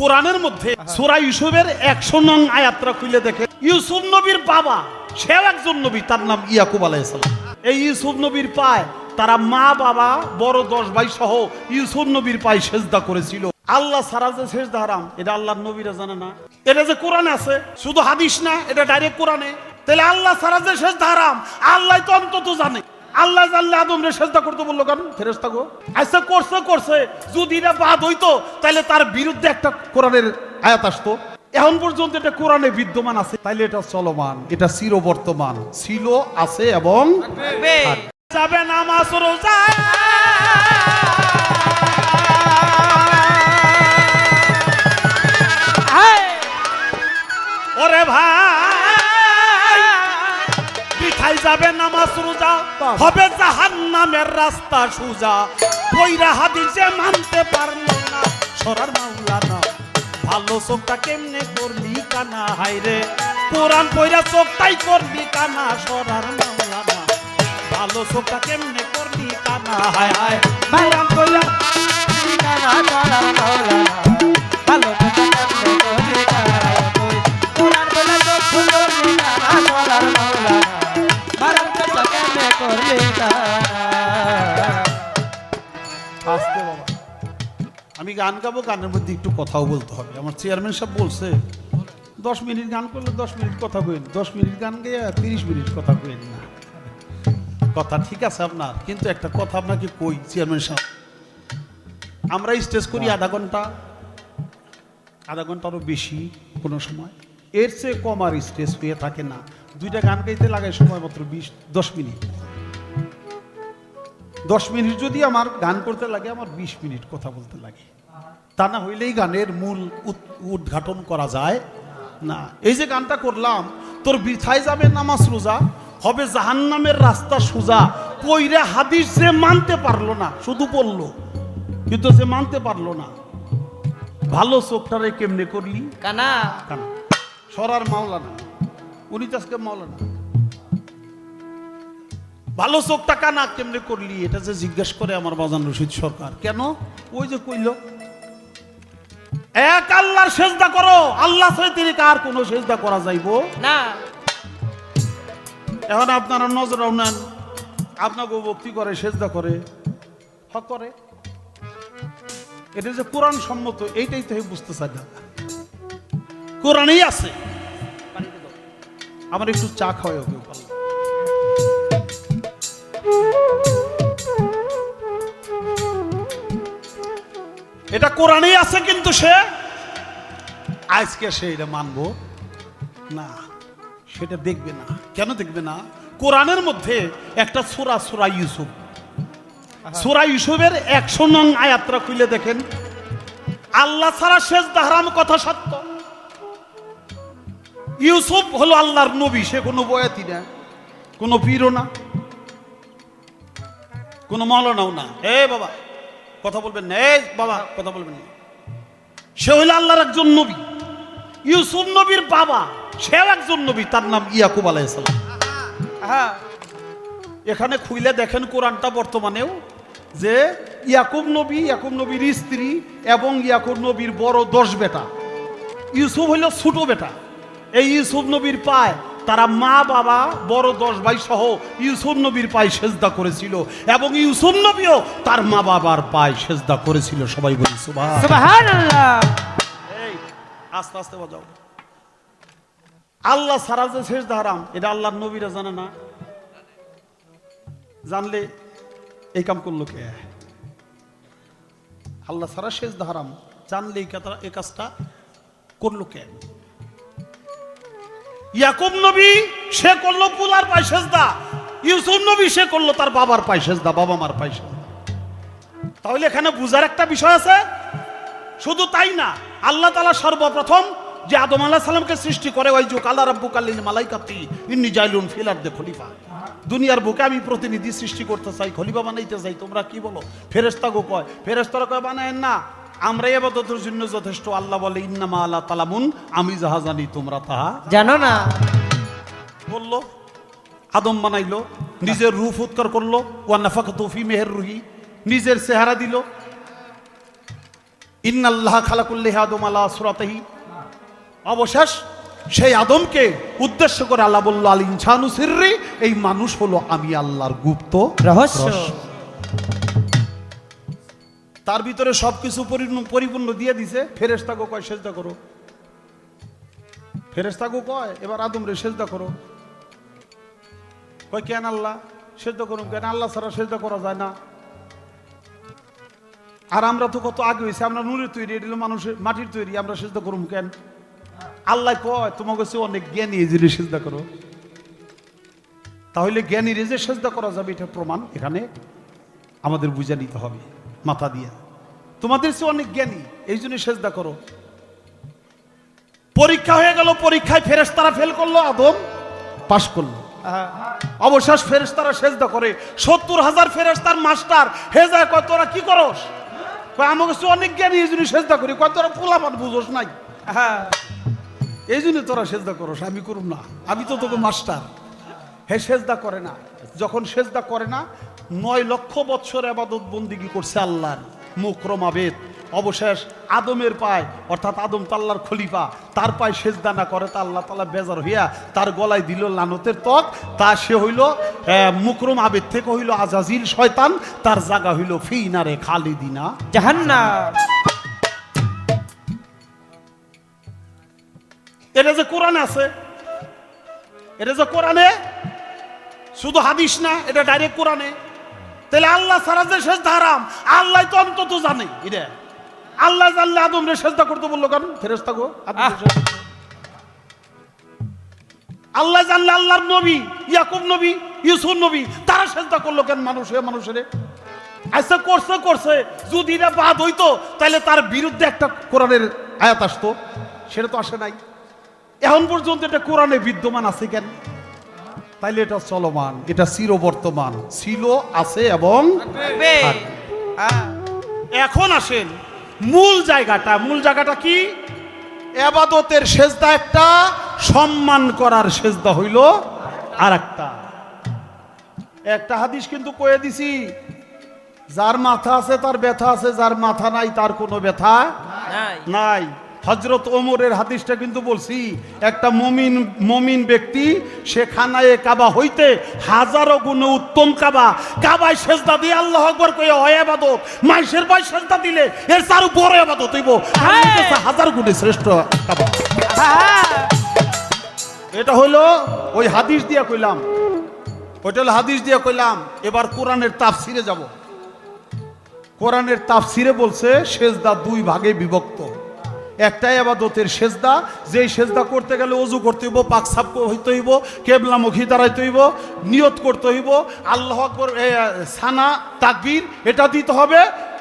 কোরআনের মধ্যে সূরা ইউসুফের একশো নং আয়াত্রা খুলে দেখে, ইউসুফ নবীর বাবা, সেও একজন নবী, তার নাম ইয়াকুব আলাইসালাম এই ইউসুফ নবীর পায়, তারা মা, বাবা, বড় দশ ভাই সহ ইউসুফ নবীর পায়ে সেজদা করেছিল। আল্লাহ সারা যে সেজদা হারাম, এটা আল্লাহ নবীরা জানে না। এটা যে কোরআনে আছে, শুধু হাদিস না, এটা ডাইরেক্ট কোরআনে। তাহলে আল্লাহ সারা যে সেজদা হারাম, আল্লাহ তো অন্তত জানে। আল্লাহ জানলে আদম রে সেজদা করতে বলল কেন? ফেরেস্তা গো আচ্ছা করছে করছে। যদি এটা বাদ হইতো তাহলে তার বিরুদ্ধে একটা কোরআনের আয়াত আসতো। এখন পর্যন্ত এটা কোরআনে বিদ্যমান আছে, তাইলে এটা চলমান। এটা চিরবর্তমান ছিল, আছে এবং যাবে নামাজ, রোজা। ওরে ভাই! পিঠাই যাবে নামাজ রোজা? হবে জাহান নামের রাস্তা সুজা। বইরা হাদিসে মানতে পারল না সরার মাওলানা। ভালো চোখটা কেমনে করলি কানা? হাইরে কোরআন পয়রা চোখটাই করলি কানা সরার মাওলানা। ভালো চোখটা কেমনে করলি কানা? হায় হায়। কোরআন পয়রা আসতে বাবা। আমি গান গাবো গানের মধ্যে একটু কথাও বলতে হবে। আমার চেয়ারম্যান সাহেব বলছে দশ মিনিট গান করলে দশ মিনিট কথা কইন দশ মিনিট গান গেয়ে তিরিশ মিনিট কথা কইন না। কথা ঠিক আছে আপনার কিন্তু একটা কথা আপনাকে কই চেয়ারম্যান সাহেব? আমরা স্টেজ করি আধা ঘণ্টা আধা ঘন্টারও বেশি কোনো সময়। এর চেয়ে কম আর স্টেজ হয়ে থাকে না। দুইটা গান গাইতে লাগে সময় মাত্র বিশ দশ মিনিট। দশ মিনিট যদি আমার গান করতে লাগে আমার বিশ মিনিট কথা বলতে লাগে। তা না হইলেই গানের মূল উদ- উদ্ঘাটন করা যায় না। এই যে গানটা করলাম তোর বৃথায় যাবে নামাজ রোজা হবে জাহান্নামের রাস্তা সোজা। কইরে হাদিস যে মানতে পারল না শুধু বলল কিন্তু সে মানতে পারল না। ভালো চোখটারে কেমনে করলি? কানা। কানা। সরার মাওলানা। উনি তো আজকে মাওলানা ভালো চোখটা কানা কেমনে করলি? এটা যে জিজ্ঞেস করে আমার বাজান রশিদ সরকার। কেন? ওই যে কইল এক আল্লাহর সেজদা করো আল্লাহ তিনি কার কোনো সেজদা করা যাইবো? না। এখন আপনারা নজরাও নেন আপনাকে ভক্তি করে সেজদা করে। হক করে। এটা যে কোরআন সম্মত এইটাই তো বুঝতে চাই না। কোরআনেই আছে। আমার একটু চা খাওয়াই হবে। এটা কোরআনেই আছে কিন্তু সে? আজকে সে এটা মানবো। না সেটা দেখবে না। কেন দেখবে না? কোরআনের মধ্যে একটা সুরা সুরা ইউসুফ। সুরা ইউসুফের একশো নং আয়াত্রা খুলে দেখেন। আল্লাহ ছাড়া শেষ দাহরাম কথা সত্য। ইউসুফ হলো আল্লাহর নবী সে কোনো বয়াতি না কোনো পীরও না কোনো মলনাও না। হে বাবা কথা বলবেন না এই বাবা কথা বলবেন না। সে হইল আল্লাহর একজন নবী। ইউসুফ নবীর বাবা সেও একজন নবী তার নাম ইয়াকুব আলাইসালাম হ্যাঁ এখানে খুইলে দেখেন কোরআনটা বর্তমানেও যে ইয়াকুব নবী ইয়াকুব নবীর স্ত্রী এবং ইয়াকুব নবীর বড় দশ বেটা। ইউসুফ হইল ছোট বেটা। এই ইউসুফ নবীর পায়। তারা মা বাবা বড় দশ ভাই সহ ইউসুফ নবীর পায়ে সেজদা করেছিল এবং ইউসুফ নবীও তার মা বাবার পায়ে সেজদা করেছিল। সবাই বলি আস্তে আস্তে বাজাও। আল্লাহ সারা যে শেষ হারাম এটা আল্লাহর নবীরা জানে না। জানলে এই কাম করল কে? আল্লাহ সারা শেষ হারাম। জানলে এই কাজটা করল কে? ইয়াকুব নবী সে করল পুলার পায় ইউসুফ নবী সে করল তার বাবার পায় বাবা মার পায় তাহলে এখানে বুঝার একটা বিষয় আছে। শুধু তাই না, আল্লাহ তালা সর্বপ্রথম যে আদম আল্লাহ সালামকে সৃষ্টি করে ওই যুগ আল্লাহ রাব্বু কাল্লিন মালাইকাতি, ইন্নি জাইলুন ফিলার দে খলিফা। দুনিয়ার বুকে আমি প্রতিনিধি সৃষ্টি করতে চাই, খলিফা বানাইতে চাই, তোমরা কি বলো? ফেরেস্তা গো কয় ফেরেস্তারা কয় বানায় না। আমরা এবাদতের জন্য যথেষ্ট। আল্লাহ বলে ইন্নামা আল্লাহ তালামুন আমি যাহা জানি তোমরা তাহা। জানো না। বলল আদম বানাইলো নিজের উৎকর করল ওয়া নাফাক তৌফি মেহের রুহি নিজের চেহারা দিল। ইন্নাল্লাহ খালাকুল্লিহ আদম আলা সুরাতাহি। অবশেষ সেই আদমকে উদ্দেশ্য করে আল্লাহ বলল আল ইনসানু সিররি এই মানুষ হলো আমি আল্লাহর গুপ্ত রহস্য। তার ভিতরে সবকিছু পরিপূর্ণ- দিয়ে দিছে ফেরেস্তাকে কয়, সেজদা করো। ফেরেস্তাকে কয়, এবার আদম রে সেজদা করো। কয়, কেন আল্লাহ সেজদা করুন কেন আল্লাহ ছাড়া সেজদা করা যায় না? আর আমরা তো কত আগে হয়েছে, আমরা নুরের তৈরি, এটা মানুষের মাটির তৈরি, আমরা সেজদা করুম কেন? আল্লাহ কয় তোমাকে কাছে অনেক জ্ঞানী এই জিনিস সেজদা করো। তাহলে জ্ঞানী রেজে সেজদা করা যাবে, এটা প্রমাণ এখানে আমাদের বুঝে নিতে হবে। মাথা দিয়া। তোমাদের চেয়ে অনেক জ্ঞানী, এই জন্য সেজদা করো। পরীক্ষা হয়ে গেল, পরীক্ষায় ফেরেশতারা ফেল করল, আদম পাশ করল। অবশেষ ফেরেশতারা সেজদা করে। সত্তর হাজার ফেরেশতার মাস্টার, হে কয়, তোরা কি করস? আমাকে চেয়ে অনেক জ্ঞানী, এই জন্য সেজদা করি। কয়, তোরা পোলাপান বুঝোস নাই। হ্যাঁ। এই জন্য তোরা সেজদা করস, আমি করুম না। আমি তো তোকে মাস্টার। হে, সেজদা করে না। যখন সেজদা করে না নয় লক্ষ বৎসর আবাদত বন্দিগি করছে আল্লাহর মুক্রমাবেদ অবশেষ আদমের পায় অর্থাৎ আদম তাল্লার খলিফা তার পায়ে সেজদা না করে তা আল্লাহ তালা বেজার হইয়া তার গলায় দিল লানতের ত্বক। তা সে হইল মুকরম আবেদ থেকে হইল আজাজিল শয়তান তার জায়গা হইল ফিনারে খালিদিনা। জাহান্নাম। এটা যে কোরআনে আছে এটা যে কোরআনে শুধু হাদিস না এটা ডাইরেক্ট কোরআনে। তাহলে আল্লাহ সারা যে শেষ হারাম আল্লাহ তো অন্তত জানে। এটা আল্লাহ জানলে আদম রে সেজদা করতে বলল কেন? ফেরেস্তা গো করতে। আল্লাহ জানলে আল্লাহর নবী ইয়াকুব নবী ইউসুফ নবী তারা সেজদা করল কেন মানুষ মানুষের? আচ্ছা করছে করছে। যদি এটা বাদ হইতো তাহলে তার বিরুদ্ধে একটা কোরআনের আয়াত আসতো। সেটা তো আসে নাই। এখন পর্যন্ত এটা কোরআনে বিদ্যমান আছে কেন? তাইলে এটা চলমান এটা চিরবর্তমান ছিল আছে এবং এখন আসেন মূল জায়গাটা মূল জায়গাটা কি? এবাদতের সেজদা একটা সম্মান করার সেজদা হইল আর একটা একটা হাদিস কিন্তু কয়ে দিছি যার মাথা আছে তার ব্যথা আছে যার মাথা নাই তার কোনো ব্যথা নাই। নাই। হজরত ওমরের হাদিসটা কিন্তু বলছি একটা মমিন মমিন ব্যক্তি সে খানায় কাবা হইতে হাজারো গুণে উত্তম কাবা। কাবায় সেজদা দিয়ে আল্লাহ আকবর কয়ে হয় আবাদত মাইশের বাই সেজদা দিলে এর তার বড় আবাদত হইব। কাছে হাজার গুণে শ্রেষ্ঠ কাবা। হ্যাঁ। এটা হইল ওই হাদিস দিয়া কইলাম। ওইটা হলো হাদিস দিয়া কইলাম এবার কোরআনের তাফসিরে যাব। কোরআনের তাফসিরে বলছে সেজদা দুই ভাগে বিভক্ত। একটাই আবাদতের সেজদা, যেই সেজদা করতে গেলে অজু করতে হইব পাকসাপ হইতে হইব কেবলামুখী দাঁড়াইতে হইব, নিয়ত করতে হইব, আল্লাহ আকবর সানা, তাকবীর, এটা দিতে হবে,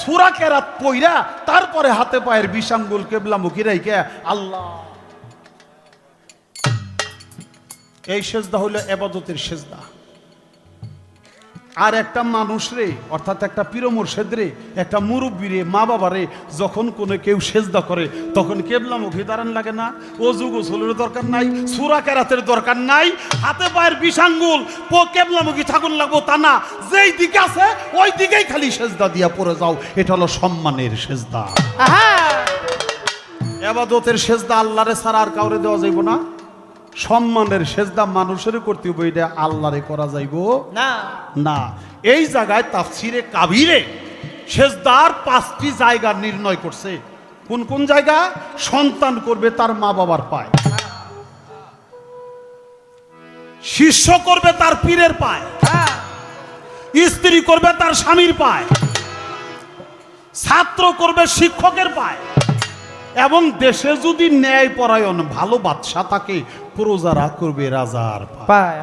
সুরা কেরাত পইরা তারপরে হাতে পায়ের বিশাঙ্গুল কেবলামুখী রাইকে আল্লাহ। এই সেজদা হইল এবাদতের সেজদা। আর একটা মানুষ রে অর্থাৎ একটা পিরমুর সেদরে একটা মুরব্বী রে মা বাবারে যখন কোনো কেউ সেজদা করে তখন কেবলামুখী দাঁড়ান লাগে না। ও যুগ গোসলের দরকার নাই সুরা কেরাতের দরকার নাই হাতে পায়ের বিশাঙ্গুল পো কেবলামুখী ঠাকুর লাগবো তা না। যেই দিকে আছে ওই দিকেই খালি সেজদা দিয়া পড়ে যাও। এটা হলো সম্মানের সেজদা। এবাদতের সেজদা আল্লাহরে ছাড়া আর কাউরে দেওয়া যাইব না। সম্মানের সেজদা মানুষের করতে হইব এটা আল্লাহরে করা যাইব না। না। এই জায়গায় তাফসিরে কাবিরে সেজদার পাঁচটি জায়গা নির্ণয় করছে। কোন কোন জায়গা? সন্তান করবে তার মা বাবার পায়। শিষ্য করবে তার পীরের পায়। হ্যাঁ স্ত্রী করবে তার স্বামীর পায়। ছাত্র করবে শিক্ষকের পায়। এবং দেশে যদি ন্যায় পরায়ণ ভালো বাদশা থাকে প্রজারা করবে রাজার পায়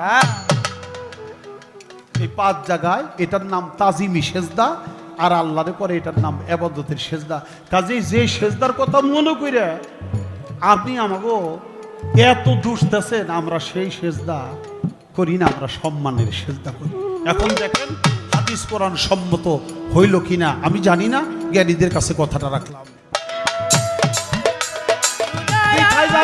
এই পাঁচ জায়গায় এটার নাম তাজিমি সেজদা আর আল্লাহরে পরে এটার নাম এবাদতের সেজদা। কাজেই যে সেজদার কথা মনে করে আপনি আমাকে এত দুষতেছেন আমরা সেই সেজদা করি না আমরা সম্মানের সেজদা করি। এখন দেখেন হাদিস কোরআন সম্মত হইল কিনা আমি জানি না জ্ঞানীদের কাছে কথাটা রাখলাম।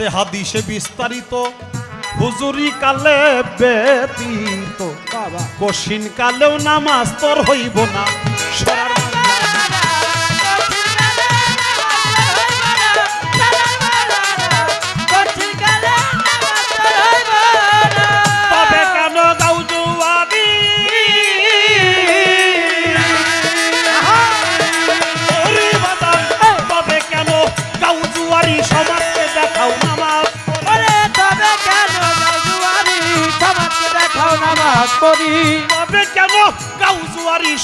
আছে হাদিসে বিস্তারিত। হুজুরি কালে ব্যতীত। কশিন কালেও নামাজ তোর হইব না।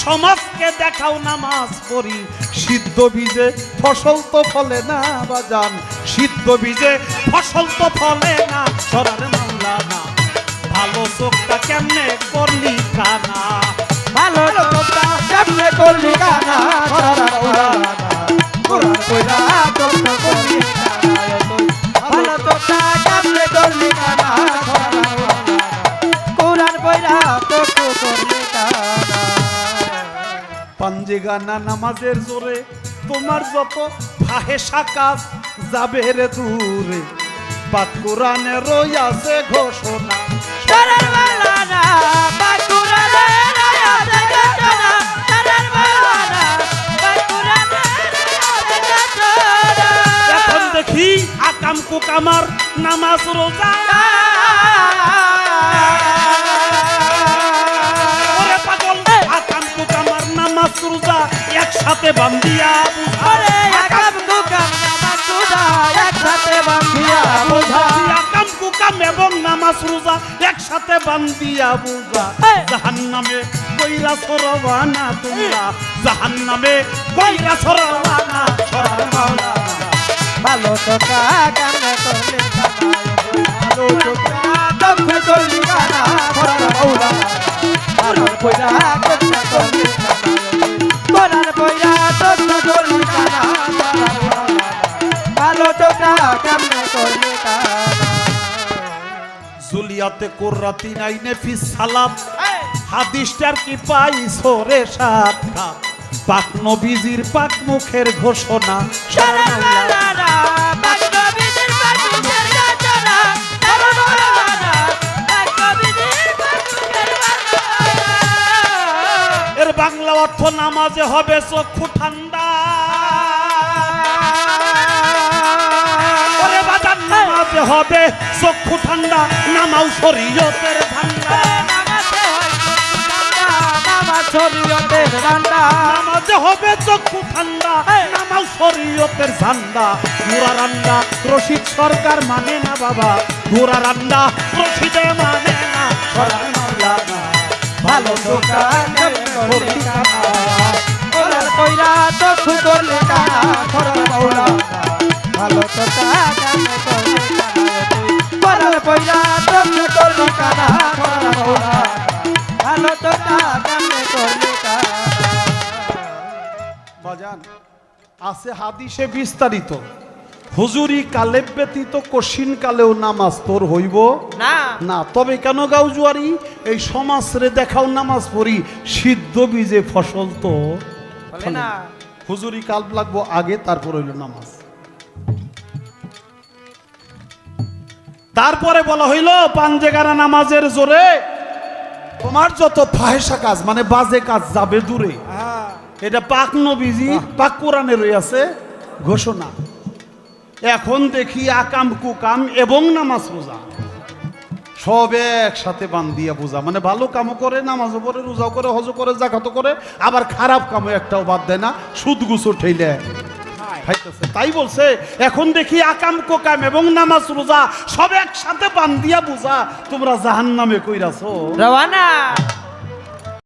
সমাজকে দেখাও নামাজ পড়ি। সিদ্ধ বীজে ফসল তো ফলে না বাজান। সিদ্ধ বীজে ফসল তো ফলে না, সরার মামলা না। ভালো চোখটা কেমনে করলি কানা? ভালো চোখটা কেমনে করলি তুই ভালো চোখটা কেমনে করলি কানা? পাঞ্জে গানা নামাজের জোরে তোমার যত ফাহেসা কাজ যাবে রে দূরে। বাদ কোরআনে রইয়াছে ঘোষণা। এখন দেখি আকাম কুকামার নামাজ রোজা। একসাথে বান্দিয়া বুঝা। আরে একাম দুকাম নামাজ সুদা একসাথে বান্ধিয়া বোঝা। আকাম কুকাম এবং নামাজ রোজা একসাথে বান্দিয়া বুঝা। এই! জাহান নামে কইরা সরবানা তোমরা। জাহান নামে কইরা সরবানা মাওলানা ভালো কান্না করলে কানা ভালো চোখা দক্ষ করলি কানা মাওলা ভালো কইরা কান্না জুলিয়াতে কোর্রাতি নাইনে ফিস সালাম। হাদিসটার কি পাই সরে সাক্ষাৎ পাক নবীজির পাক মুখের ঘোষণা। এর বাংলা অর্থ নামাজে হবে চক্ষু ঠান্ডা। নামাজে হবে চক্ষু ঠান্ডা নামাও শরীয়তের ঠান্ডা শরীয়তের হবে চক্ষু ঠান্ডা নামাও শরীয়তের ঝান্ডা ঘোড়া রান্না রশিদ সরকার মানে না বাবা। রান্না রশিদে মানে না ভালো দোকান কইরা চক্ষু ভালো কইরা চক্ষু করলি কানা খরার মাওলানা ভালো দোকান করলি কানা? বাজান আছে হাদিসে বিস্তারিত। হুজুরি কালে ব্যতীত কশিন কালেও নামাজ তোর হইব? না। না তবে কেন গাউজুয়ারি? এই সমাজ রে দেখাও নামাজ পড়ি সিদ্ধ বীজে ফসল তো। হুজুরি কাল লাগবো আগে তারপর হইল নামাজ। তারপরে বলা হইল পাঞ্জেগারা নামাজের জোরে তোমার যত ফাহেসা কাজ মানে বাজে কাজ যাবে দূরে। এটা পাক নবীজি পাক কোরআনে রয়েছে ঘোষণা। এখন দেখি আকাম কুকাম এবং নামাজ রোজা। সব একসাথে বান বান্ধিয়া বোঝা। মানে ভালো কামও করে নামাজও করে রোজাও করে হজও করে জাকাতও করে আবার খারাপ কামও একটাও বাদ দেয় না সুদ গুছো ঠেলে খাইতেছে। তাই বলছে, এখন দেখি আকাম কোকাম এবং নামাজ রোজা সব একসাথে বান্ধিয়া বোঝা, তোমরা জাহান নামে কইরাছো রওয়ানা